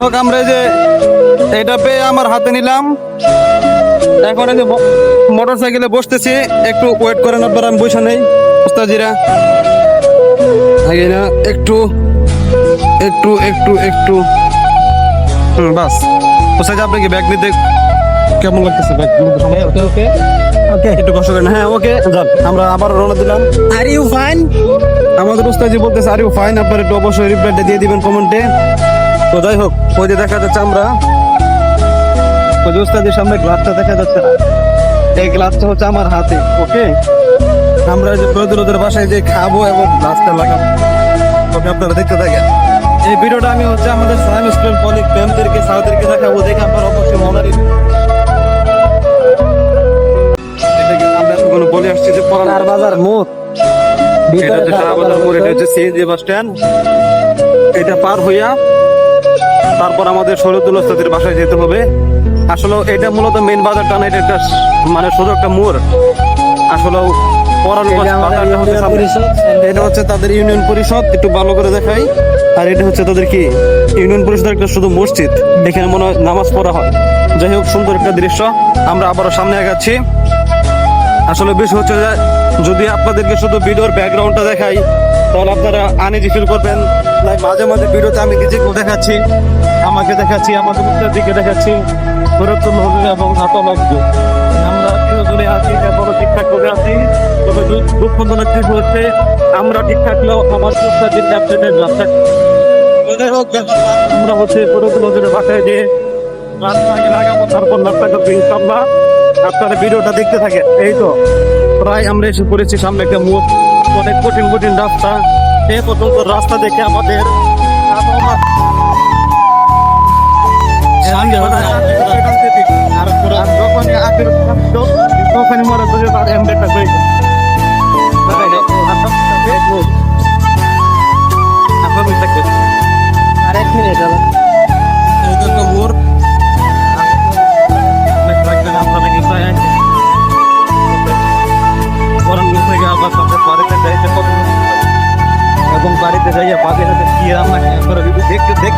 আমরা যে এটা পেয়ে আমার হাতে নিলাম। এখন এই যে মোটর সাইকেলে বসতেছি একটু ওয়েট করেন আপনারা আমি বসে নেই। উস্তাজিরা না একটু একটু একটু একটু। হুম বাস। উস্তাজি আপনি কি ব্যাগ নিতে কেমন লাগতেছে? ব্যাগ নিতে সময় ওকে ওকে ওকে একটু কষ্ট করেন। হ্যাঁ ওকে যান। আমরা আবার রওনা দিলাম। আর ইউ ফাইন আমাদের উস্তাজি বলতেছে আর ইউ ফাইন আপনার একটু অবশ্যই রিপ্লাইটা দিয়ে দিবেন কমেন্টে তো যাই হোক ওই যে দেখা যাচ্ছে আমরা। ওই যে উস্তাদের সামনে গ্লাসটা দেখা যাচ্ছে না। এই গ্লাসটা হচ্ছে আমার হাতে ওকে? আমরা যে ফরিদুল বাসায় যে খাব এবং গ্লাসটা লাগাবো ওকে আপনারা দেখতে থাকেন। এই ভিডিওটা আমি হচ্ছে আমাদের সাইম স্টুডেন্ট পলি ম্যামদেরকে স্যারদেরকে দেখাবো দেখে আপনারা অবশ্যই মনে আমরা বলে আসছি যে পড়ানো আর বাজার মোড়। এটা হচ্ছে বাস স্ট্যান্ড। এটা পার হইয়া তারপর আমাদের শরীরদুল ওস্তাদের বাসায় যেতে হবে। আসলে এটা মূলত মেন বাজারটা না এটা একটা মানে শুধু একটা মোড়। আসলে। এটা হচ্ছে তাদের ইউনিয়ন পরিষদ একটু ভালো করে দেখাই। আর এটা হচ্ছে তাদের কি? ইউনিয়ন পরিষদের একটা শুধু মসজিদ। এখানে মনে হয় নামাজ পড়া হয়। যাই হোক সুন্দর একটা দৃশ্য। আমরা আবারও সামনে আগাচ্ছি। আসলে বেশি হচ্ছে যদি আপনাদেরকে শুধু ভিডিওর ব্যাকগ্রাউন্ডটা দেখাই তাহলে আপনারা আনইজি ফিল করবেন। লাইক মাঝে মাঝে ভিডিওতে আমি নিজেকেও দেখাচ্ছি আমাকে দেখাচ্ছি আমাদের মুখের দিকে দেখাচ্ছি হলে এবং লাগবে। আমরা তিনজনে আছি এখনও ঠিকঠাক করে আছি। তবে দুঃখজনক কিছু হচ্ছে আমরা ঠিক থাকলেও আমার প্রত্যাশিত ক্যাপ্টেনের রাস্তা। আমরা হচ্ছে ফেরতুল হজুরের বাসায় যে রাস্তা আগে লাগাবো তারপর রাস্তা করব ইনশাল্লাহ আপনারা ভিডিওটা দেখতে থাকেন। এই তো প্রায় আমরা এসে পড়েছি সামনে একটা মুখ। অনেক কঠিন কঠিন রাস্তা। এ পর্যন্ত রাস্তা দেখে আমাদের আর যখনই তখনই মনে হচ্ছে তার এমডেটা এবং বাড়িতে যাইয়া বাড়িতে হাতে কি রান্না করে যদি দেখতে দেখতে চান তবে বুঝতে ভিডিওটা দেখতে